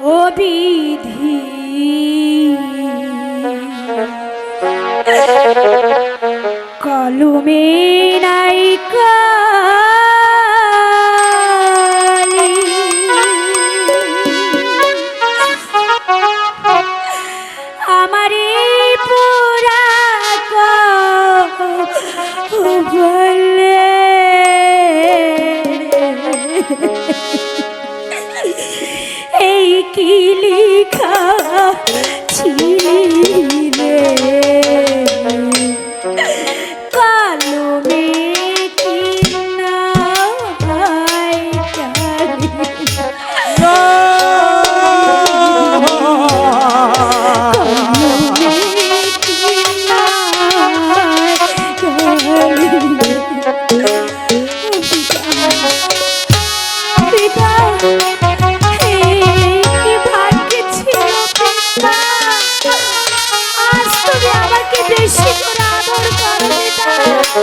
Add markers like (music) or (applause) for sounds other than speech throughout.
ও বিধি (laughs) কলমে নাই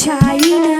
ছাই না।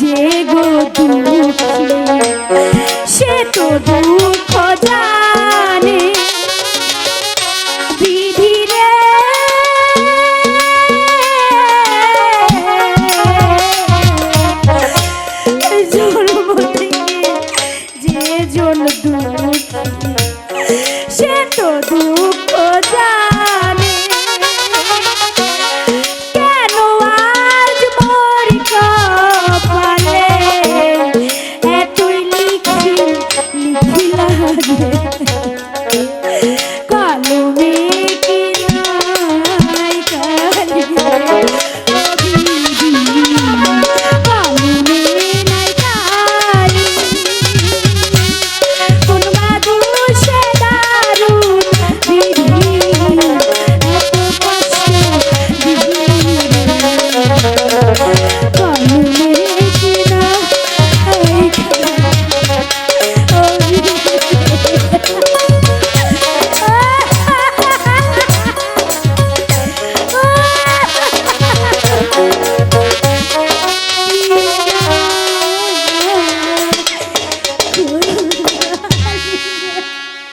যে গো দুঃখী সে তো দুঃখ জানে। যে জন দুঃখী সে তো দুঃখ